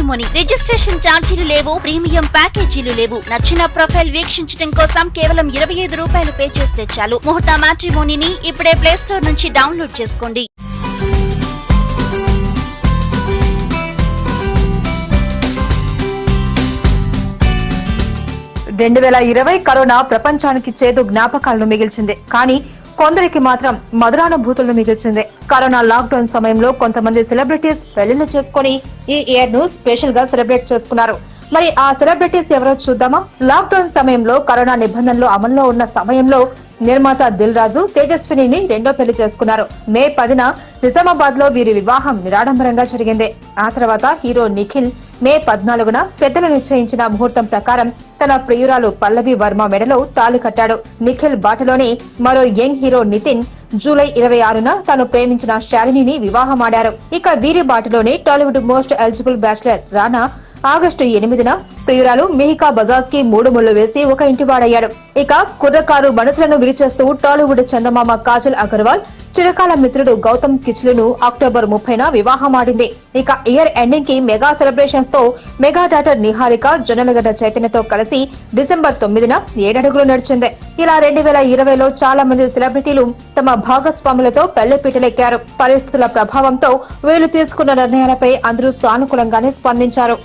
Matrimony registration ఛార్జీలు లేవు premium ప్యాకేజీలు లేవు. నచ్చిన ప్రొఫైల్ వీక్షించడం కోసం కేవలం ఇరవై ఐదు రూపాయలు పే చేస్తే చాలు. ముహూర్త మ్యాట్రిమోనీని ఇప్పుడే ప్లే స్టోర్ నుంచి డౌన్లోడ్ చేసుకోండి. రెండు వేల ఇరవై కరోనా ప్రపంచానికి చేదు జ్ఞాపకాలను మిగిల్చింది. కానీ కొందరికి మాత్రం మధురానుభూతులను మిగిల్చింది. కరోనా లాక్డౌన్ సమయంలో కొంతమంది సెలబ్రిటీస్ పెళ్ళిళ్ళు చేసుకుని ఈ ఇయర్ను స్పెషల్గా సెలబ్రేట్ చేసుకున్నారు. మరి ఆ సెలబ్రిటీస్ ఎవరో చూద్దామా? లాక్డౌన్ సమయంలో కరోనా నిబంధనలు అమల్లో ఉన్న సమయంలో నిర్మాత దిల్ రాజు తేజస్వినిని రెండో పెళ్ళి చేసుకున్నారు. మే పదిన నిజామాబాద్లో వీరి వివాహం నిరాడంబరంగా జరిగింది. ఆ తర్వాత హీరో నిఖిల్ మే పద్నాలుగున పెద్దలు నిశ్చయించిన ముహూర్తం ప్రకారం తన ప్రియురాలు పల్లవి వర్మ మెడలో తాళి కట్టాడు. నిఖిల్ బాటలోనే మరో యంగ్ హీరో నితిన్ జూలై ఇరవై ఆరున తాను ప్రేమించిన శాలినిని వివాహమాడారు ఇక వీరి బాటలోనే Tollywood most eligible bachelor Rana August ఎనిమిదిన ప్రియురాలు మిహికా బజాజ్కి మూడు ముళ్ళు వేసి ఒక ఇంటివాడయ్యాడు. ఇక కుర్రకారు మనసులను విరిచేస్తూ టాలీవుడ్ చందమామ కాజల్ అగర్వాల్ చిరకాల మిత్రుడు గౌతమ్ కిచ్లును అక్టోబర్ ముప్పైన వివాహమాడింది. ఇక ఇయర్ ఎండింగ్కి మెగా సెలబ్రేషన్స్తో మెగా డాటర్ నిహారిక జొన్నలగడ్డ చైతన్యతో కలిసి డిసెంబర్ తొమ్మిదిన ఏడడుగులు నడిచింది. ఇలా రెండు వేల ఇరవైలో చాలా మంది సెలబ్రిటీలు తమ భాగస్వాములతో పెళ్ళిపీటలెక్కారు. పరిస్థితుల ప్రభావంతో వీళ్ళు తీసుకున్న నిర్ణయాలపై అందరూ సానుకూలంగానే స్పందించారు.